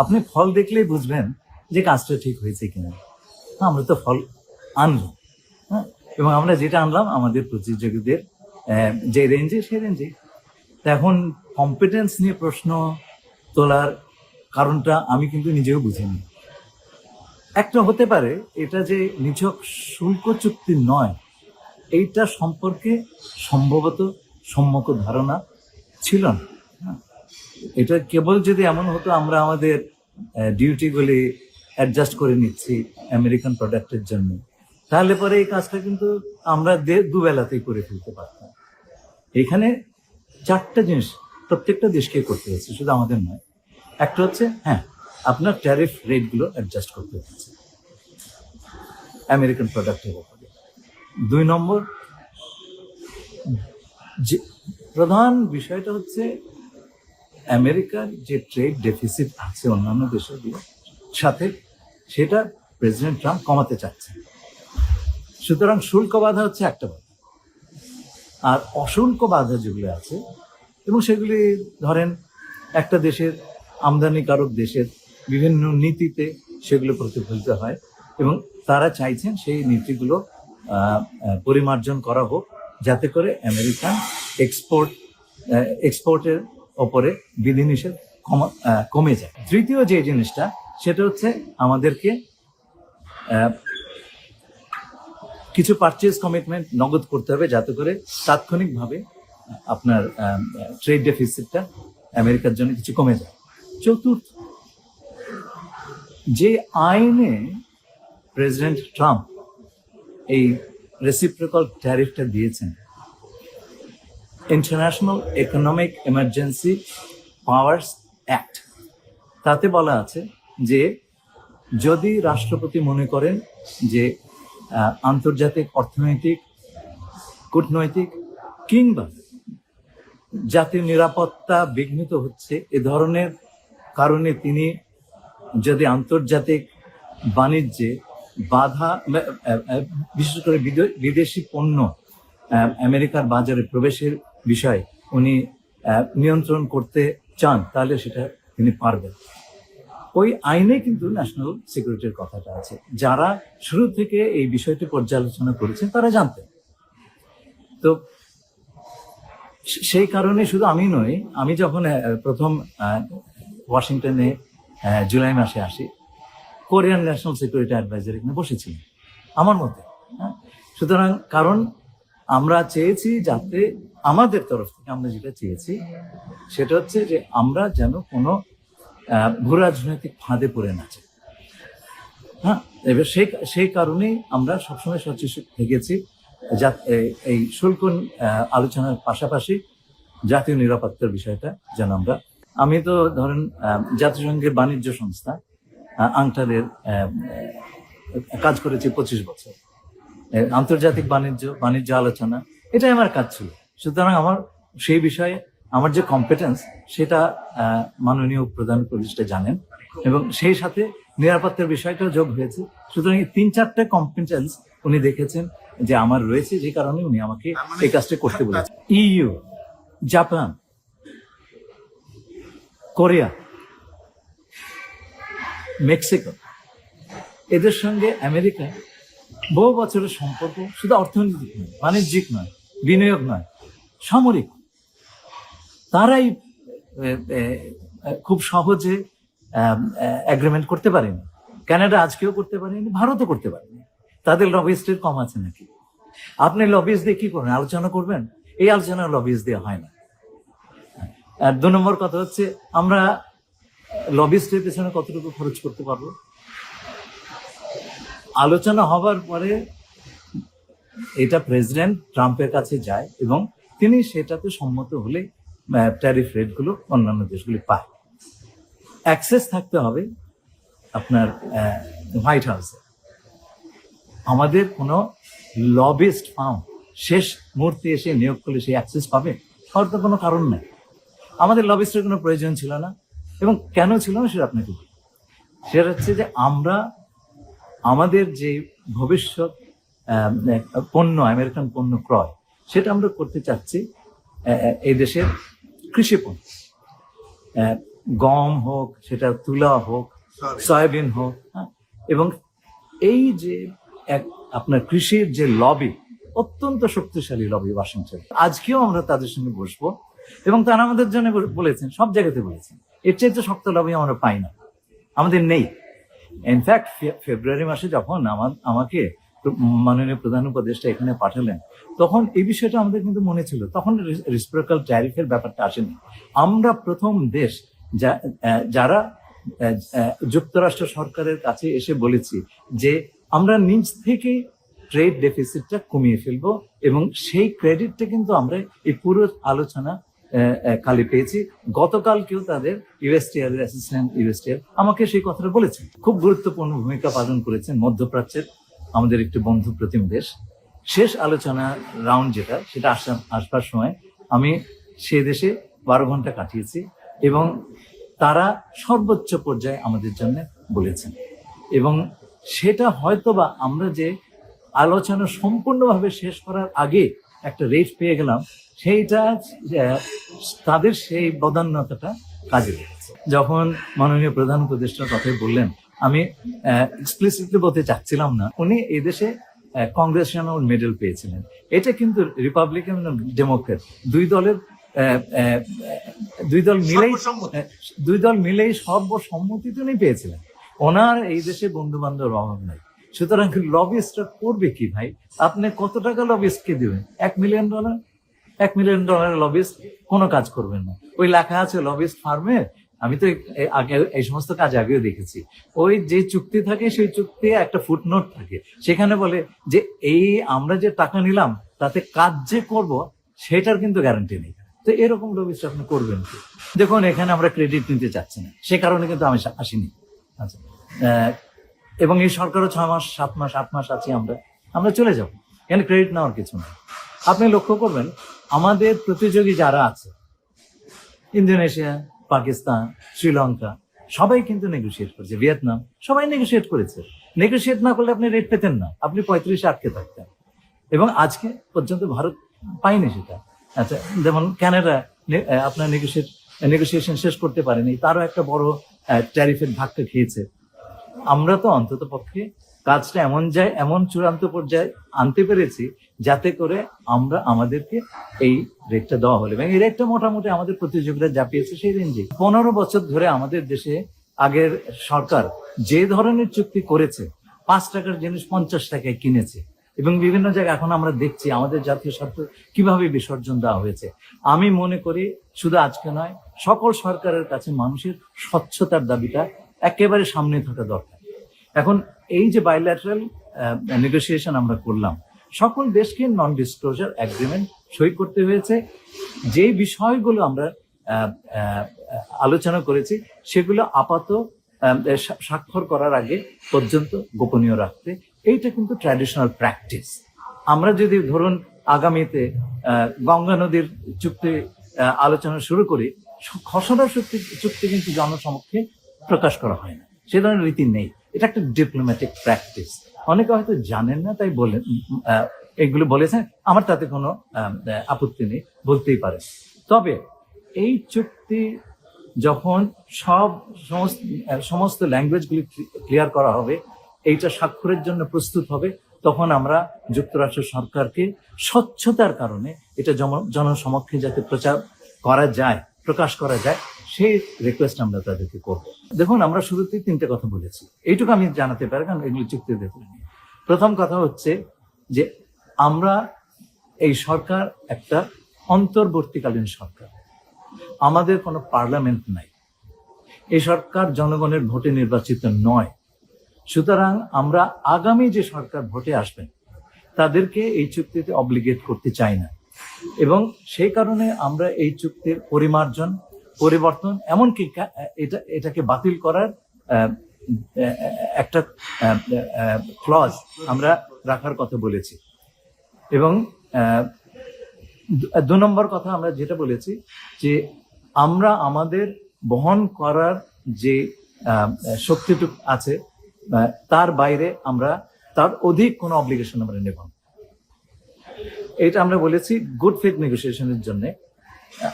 আপনি ফল দেখলেই বুঝবেন যে কাজটা ঠিক হয়েছে কিনা। আমরা তো ফল আনলাম হ্যাঁ? এবং আমরা যেটা আনলাম আমাদের প্রতিযোগীদের যে রেঞ্জে সেই রেঞ্জে এখন কম্পিটেন্স নিয়ে প্রশ্ন তোলার কারণটা আমি কিন্তু নিজেও বুঝিনি। একটা হতে পারে এটা যে নিছক শুল্ক চুক্তি নয়, এইটা সম্পর্কে সম্ভবত সম্যক ধারণা ছিল না। হ্যাঁ। এটা কেবল যদি এমন হতো, আমরা আমাদের ডিউটিগুলি অ্যাডজাস্ট করে নিচ্ছি আমেরিকান প্রোডাক্টের জন্য। তাহলে পরে এই কাজটা কিন্তু আমরা দুবেলাতেই করে ফেলতে পারতাম। এখানে চারটা জিনিস প্রত্যেকটা দেশকে করতে হচ্ছে, শুধু আমাদের নয়। একটা হচ্ছে হ্যাঁ আপনার ট্যারিফ রেটগুলো অ্যাডজাস্ট করতে হচ্ছে আমেরিকান প্রোডাক্টের উপরে। দুই নম্বর, যে প্রধান বিষয়টা হচ্ছে আমেরিকার যে ট্রেড ডেফিসিট আছে অন্যান্য দেশের সাথে সেটা প্রেসিডেন্ট ট্রাম্প কমাতে চাচ্ছেন সুতরাং শুল্ক বাধা হচ্ছে একটা বাধা। আর অশুল্ক বাধা যেগুলো আছে, এবং সেগুলি ধরেন একটা দেশের আমদানিকারক দেশের বিভিন্ন নীতিতে সেগুলো প্রতিফলিত হয়, এবং তারা চাইছেন সেই নীতিগুলো পরিমার্জন করা হোক, যাতে করে আমেরিকান এক্সপোর্ট এক্সপোর্টের ওপরে বিধিনিষেধ কমা- যায়। তৃতীয় যে জিনিসটা, সেটা হচ্ছে আমাদেরকে কিছু পারচেজ কমিটমেন্ট নগদ করতে হবে যাতে করে তাৎক্ষণিকভাবে আপনার ট্রেড ডেফিসিটটা আমেরিকার জন্য কিছু কমে যায়। চতুর্থ, যে আইনে প্রেসিডেন্ট ট্রাম্প এই রেসিপ্রিক্যাল ট্যারিফটা দিয়েছেন International Economic Emergency Powers Act তাতে বলা আছে যে, যদি রাষ্ট্রপতি মনে করেন যে আন্তর্জাতিক অর্থনৈতিক, কূটনৈতিক কিংবা জাতির নিরাপত্তা বিঘ্নিত হচ্ছে এ ধরনের কারণে তিনি যদি আন্তর্জাতিক বাণিজ্যে বাধা বিশেষ করে বিদে- বিদেশি পণ্য আমেরিকার বাজারে প্রবেশের বিষয়ে উনি নিয়ন্ত্রণ করতে চান, তাহলে সেটা তিনি পারবেন। ওই আইনে কিন্তু ন্যাশনাল সিকিউরিটির কথাটা আছে। যারা শুরু থেকে এই বিষয়টি পর্যালোচনা করেছেন, তারা জানতেন। তো সেই কারণে শুধু আমি নই, আমি যখন প্রথম ওয়াশিংটনে জুলাই মাসে আসি, কোরিয়ান ন্যাশনাল সিকিউরিটি অ্যাডভাইজার এখানে বসেছিলেন আমার মতে হ্যাঁ? সুতরাং কারণ আমরা চেয়েছি যাতে আমাদের তরফ থেকে আমরা যেটা চেয়েছি সেটা হচ্ছে যে আমরা যেন কোনো আহ, ভূ রাজনৈতিক ফাঁদে পড়ে না যাই। হ্যাঁ এবার সেই সেই কারণেই আমরা সবসময় সচেতন থেকেছি যা এই- শুল্ক আলোচনার পাশাপাশি জাতীয় নিরাপত্তার বিষয়টা যেন আমরা আমি তো ধরেন জাতিসংঘের বাণিজ্য সংস্থা আংটারের কাজ করেছি পঁচিশ বছর। আন্তর্জাতিক বাণিজ্য বাণিজ্য আলোচনা এটাই আমার কাজ ছিল। সুতরাং আমার সেই বিষয়ে আমার যে কম্পিটেন্স সেটা আহ, মাননীয় প্রধান উপদেষ্টা জানেন এবং সেই সাথে নিরাপত্তার বিষয়টাও যোগ হয়েছে। সুতরাং এই তিন চারটে কম্পিটেন্স উনি দেখেছেন যে আমার রয়েছে যে কারণে উনি আমাকে এই কাজটা করতে বলেছেন। ইইউ জাপান কোরিয়া মেক্সিকো এদের সঙ্গে আমেরিকা বহু বছরের সম্পর্ক শুধু অর্থনৈতিক নয় বাণিজ্যিক নয় বিনিয়োগ নয়। সামরিক। তারাই খুব সহজে অ্যাগ্রিমেন্ট করতে পারেনি। কানাডা আজকেও করতে পারেনি, ভারতও করতে পারেনি। তাদের লবিস্টের কম আছে নাকি? আপনি লবিস দিয়ে কি করবেন? আলোচনা করবেন? এই আলোচনা লবিস দিয়ে হয় না। আর দু নম্বর কথা হচ্ছে, আমরা লবিস্টের পেছনে কতটুকু খরচ করতে পারব? আলোচনা হবার পরে এটা প্রেসিডেন্ট ট্রাম্পের কাছে যায় এবং তিনি সেটাতে সম্মত হলে ট্যারিফ রেটগুলো অন্যান্য দেশগুলি পায়। অ্যাক্সেস থাকতে হবে আপনার হোয়াইট হাউসে আমাদের কোনো লবিস্ট ফার্ম শেষ মুহূর্তে এসে নিয়োগ করলে সেই অ্যাক্সেস পাবে? হওয়ার তো কোনো কারণ নেই। আমাদের লবিস্টের কোনো প্রয়োজন ছিল না। এবং কেন ছিল না সেটা আপনাকে বলি। সেটা হচ্ছে যে আমরা, আমাদের যে ভবিষ্যৎ পণ্য আমেরিকান পণ্য ক্রয় সেটা আমরা করতে চাচ্ছি এই দেশের কৃষি পণ্য আহ, গম হোক সেটা তুলা হোক সয়াবিন হোক হ্যাঁ? এবং এই যে এক আপনার কৃষির যে লবি অত্যন্ত শক্তিশালী লবি ওয়াশিংটন আজকেও আমরা তাদের সঙ্গে বসবো এবং তারা আমাদের জন্য বলে- বলেছেন সব জায়গাতে বলেছেন এর চাইতে শক্ত লবি আমরা পাই না। আমাদের নেই। ইনফ্যাক্ট ফেব্রুয়ারি মাসে যখন আমার আমাকে মাননীয় প্রধান উপদেষ্টা এখানে পাঠালেন, তখন এই বিষয়টা আমাদের কিন্তু মনে ছিল। তখন রেসিপ্রোকাল ট্যারিফের ব্যাপারটা আসেনি। আমরা প্রথম দেশ যারা যুক্তরাষ্ট্র সরকারের কাছে এসে বলেছি যে আমরা নিজ থেকে ট্রেড ডেফিসিটটা কমিয়ে ফেলব এবং সেই ক্রেডিটটা কিন্তু আমরা এই পুরো আলোচনা কালে পেয়েছি। গতকালকেও তাদের ইউএসটিআর অ্যাসিস্ট্যান্ট আমাকে সেই কথাটা বলেছেন। খুব গুরুত্বপূর্ণ ভূমিকা পালন করেছেন মধ্যপ্রাচ্যের আমাদের একটি বন্ধু প্রতিম দেশ। শেষ আলোচনা রাউন্ড যেটা, সেটা আসা আসবার সময় আমি সে দেশে বারো ঘণ্টা কাটিয়েছি এবং তারা সর্বোচ্চ পর্যায়ে আমাদের জন্য বলেছেন। এবং সেটা হয়তোবা আমরা যে আলোচনা সম্পূর্ণভাবে শেষ করার আগে একটা রেট পেয়ে গেলাম, সেইটা তাদের সেই বদান্যতাটা কাজে লেগেছে। যখন মাননীয় প্রধান উপদেষ্টার কথাই বললেন আমি এক্সপ্লিসিটলি বলতে চাচ্ছিলাম না। উনি এই দেশে কংগ্রেশনাল মেডেল পেয়েছিলেন। এটা কিন্তু রিপাবলিকান ডেমোক্রেট দুই দলের দুই দল মিলেই দুই দল মিলেই সর্বসম্মতিতে উনি পেয়েছিলেন। ওনার এই দেশে বন্ধু বান্ধব অভাব নাই। সুতরাং লবিস্টরা করবে কি ভাই? আপনি কত টাকা লবিস্টকে দেবেন? এক মিলিয়ন ডলার এক মিলিয়ন ডলারের লবিস্ট কোনো কাজ করবেন না। ওই লেখা আছে লবিস্ট ফার্মে আমি তো আগে এই সমস্ত কাজ আগেও দেখেছি। ওই যে চুক্তি থাকে, সেই চুক্তি একটা ফুটনোট থাকে। সেখানে বলে যে এই আমরা যে টাকা নিলাম, তাতে কাজ যে করব, সেটার কিন্তু গ্যারান্টি নেই। তো এরকম লবিস্ট আপনি করবেন কি? দেখুন, এখানে আমরা ক্রেডিট নিতে চাচ্ছি না। সে কারণে কিন্তু আমি আসিনি। আচ্ছা। এবং এই সরকারও ছয় মাস, সাত মাস, আট মাস আছি আমরা। আমরা চলে যাব। এখানে ক্রেডিট নেওয়ার কিছু নেই। আপনি লক্ষ্য করবেন, আমাদের প্রতিযোগী যারা আছে, ইন্দোনেশিয়া পাকিস্তান, শ্রীলঙ্কা, সবাই কিন্তু নেগোসিয়েট করেছে। ভিয়েতনাম, সবাই নেগোসিয়েট করেছে। নেগোসিয়েট না করলে আপনি রেট পেতেন না। আপনি পঁয়ত্রিশে আটকে থাকতেন। এবং আজকে পর্যন্ত ভারত পায়নি সেটা। আচ্ছা যেমন ক্যানাডা আপনার নেগোসিয়েট নেগোসিয়েশন শেষ করতে পারেনি। তারও একটা বড় ট্যারিফের ধাক্কা খেয়েছে। আমরা তো অন্তত পক্ষে কাজটা এমন যায়, এমন চূড়ান্ত পর্যায়ে আনতে পেরেছি যাতে করে আমরা আমাদেরকে এই রেটটা দেওয়া হলো। এবং এই রেটটা মোটামুটি আমাদের প্রতিযোগীরা যা পেয়েছে সেই রেঞ্জে পনেরো বছর ধরে আমাদের দেশে আগের সরকার যে ধরনের চুক্তি করেছে, পাঁচ টাকার জিনিস পঞ্চাশ টাকায় কিনেছে এবং বিভিন্ন জায়গায় এখন আমরা দেখছি আমাদের জাতীয় স্বার্থ কীভাবে বিসর্জন দেওয়া হয়েছে। আমি মনে করি শুধু আজকে নয়, সকল সরকারের কাছে মানুষের স্বচ্ছতার দাবিটা একেবারে সামনে থাকা দরকার। এখন এই যে বাইল্যাটারাল নেগোসিয়েশন আমরা করলাম, সকল দেশকে নন ডিসক্লোজার অ্যাগ্রিমেন্ট সই করতে হয়েছে। যে বিষয়গুলো আমরা আলোচনা করেছি, সেগুলো আপাত স্বাক্ষর করার আগে পর্যন্ত গোপনীয় রাখতে। এইটা কিন্তু ট্র্যাডিশনাল প্র্যাকটিস আমরা যদি ধরুন আগামীতে গঙ্গা নদীর চুক্তি আলোচনা শুরু করি খসড়া চুক্তি কিন্তু জনসমক্ষে প্রকাশ করা হয় না। সে ধরনের রীতি নেই। এটা একটা ডিপ্লোম্যাটিক প্র্যাকটিস অনেকে হয়তো জানেন না, তাই বলেন এগুলো বলেছেন। আমার তাতে কোনো আপত্তি নেই, বলতেই পারে। তবে এই চুক্তি যখন সব সমস্ত সমস্ত ল্যাঙ্গুয়েজগুলি ক্লিয়ার করা হবে, এইটা স্বাক্ষরের জন্য প্রস্তুত হবে, তখন আমরা যুক্তরাষ্ট্র সরকারকে স্বচ্ছতার কারণে এটা জন- জনসমক্ষে যাতে প্রচার করা যায়, প্রকাশ করা যায় সেই রিকোয়েস্ট আমরা তাদেরকে করব। দেখুন, আমরা শুরুতেই তিনটে কথা বলেছি। এইটুকু আমি জানাতে পারি, কারণ এগুলো চুক্তি দেখে প্রথম কথা হচ্ছে যে, আমরা এই সরকার একটা অন্তর্বর্তীকালীন সরকার। আমাদের কোনো পার্লামেন্ট নাই। এই সরকার জনগণের ভোটে নির্বাচিত নয়। সুতরাং আমরা আগামী যে সরকার ভোটে আসবেন, তাদেরকে এই চুক্তিতে অব্লিগেট করতে চাই না। এবং সেই কারণে আমরা এই চুক্তির পরিমার্জন পরিবর্তন, এমনকি এটা, এটাকে বাতিল করার একটা ক্লজ আমরা রাখার কথা বলেছি। এবং দু- নম্বর কথা আমরা যেটা বলেছি যে আমরা আমাদের বহন করার যে শক্তিটুক আছে তার বাইরে আমরা, তার অধিক কোনো অব্লিগেশন আমরা নেব এটা আমরা বলেছি গুড ফেথ নেগোসিয়েশনের জন্য।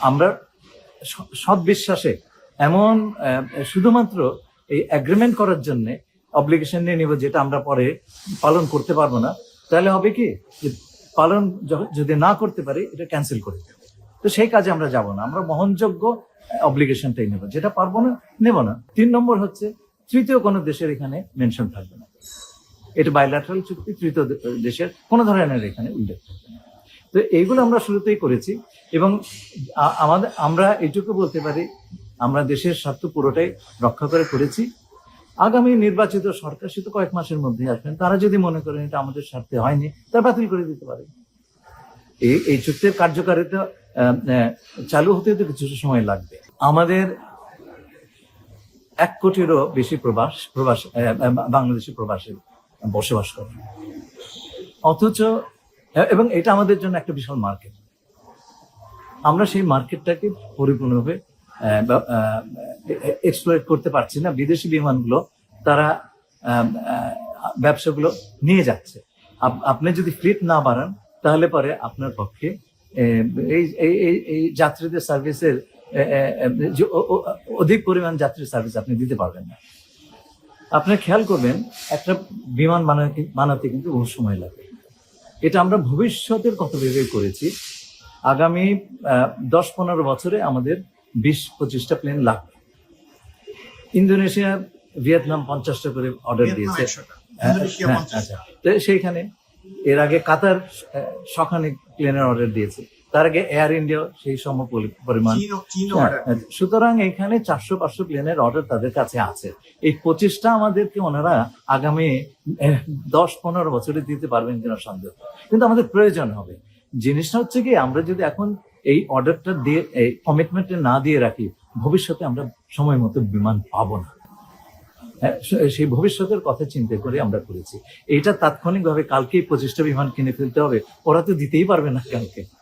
আমরা সৎ বিশ্বাসে এমন শুধুমাত্র এই অ্যাগ্রিমেন্ট করার জন্য অব্লিগেশন নিয়ে নিব যেটা আমরা পরে পালন করতে পারব না। তাহলে হবে কি পালন যদি না করতে পারি, এটা ক্যান্সেল করে দেবে। তো সেই কাজে আমরা যাব না। আমরা বহনযোগ্য অব্লিগেশনটাই নেব। যেটা পারব না, নেব না। তিন নম্বর হচ্ছে তৃতীয় কোনো দেশের এখানে মেনশন থাকবে না। এটা বাইল্যাটারাল চুক্তি, তৃতীয় দেশের কোনো ধরনের এখানে উল্লেখ থাকবে না। তো এইগুলো আমরা শুরুতেই করেছি এবং আমাদের, আমরা এইটুকু বলতে পারি, আমরা দেশের স্বার্থ পুরোটাই রক্ষা করে করেছি। আগামী নির্বাচিত সরকার সে তো কয়েক মাসের মধ্যে আসবেন। তারা যদি মনে করেন এটা আমাদের স্বার্থে হয়নি, তারা বাতিল করে দিতে পারে। এই এই চুক্তির কার্যকারিতা চালু হতে তো কিছু সময় লাগবে। আমাদের এক কোটিরও বেশি প্রবাস প্রবাস বাংলাদেশি প্রবাসী বসবাস করে অথচ এবং এটা আমাদের জন্য একটা বিশাল মার্কেট। আমরা সেই মার্কেটটাকে পরিপূর্ণভাবে এক্সপ্লয়েট করতে পারছি না। বিদেশি বিমানগুলো তারা ব্যবসাগুলো নিয়ে যাচ্ছে। আপ- আপনি যদি ফ্লিট না বাড়ান, তাহলে পরে আপনার পক্ষে এই এই যাত্রীদের সার্ভিসের অধিক পরিমাণ যাত্রী সার্ভিস আপনি দিতে পারবেন না। আপনি খেয়াল করবেন, একটা বিমান বানাতে কিন্তু বহু সময় লাগে। এটা আমরা ভবিষ্যতের কত ভেবে করেছি। আগামী দশ পনেরো বছরে আমাদের বিশ পঁচিশটা প্লেন লাগবে। ইন্দোনেশিয়া ভিয়েতনাম পঞ্চাশটা করে অর্ডার দিয়েছে। হ্যাঁ, হ্যাঁ, আচ্ছা। তো সেইখানে এর আগে কাতার সখানে প্লেনের অর্ডার দিয়েছে। তার আগে এয়ার ইন্ডিয়া সেই সম পরি- পরিমাণ হ্যাঁ, হ্যাঁ, সুতরাং এখানে চারশো পাঁচশো প্লেনের অর্ডার তাদের কাছে আছে। এই পঁচিশটা আমাদেরকে ওনারা আগামী দশ পনেরো বছরে দিতে পারবেন কিনা সন্দেহ। কিন্তু আমাদের প্রয়োজন হবে। জিনিসটা হচ্ছে কি আমরা যদি এখন এই অর্ডারটা দিয়ে এই কমিটমেন্টে না দিয়ে রাখি ভবিষ্যতে আমরা সময় মতো বিমান পাবো না। হ্যাঁ, সেই ভবিষ্যতের কথা চিন্তা করে আমরা করেছি। এটা তাৎক্ষণিকভাবে কালকেই পঁচিশটা বিমান কিনে ফেলতে হবে। ওরা তো দিতেই পারবে না কালকে।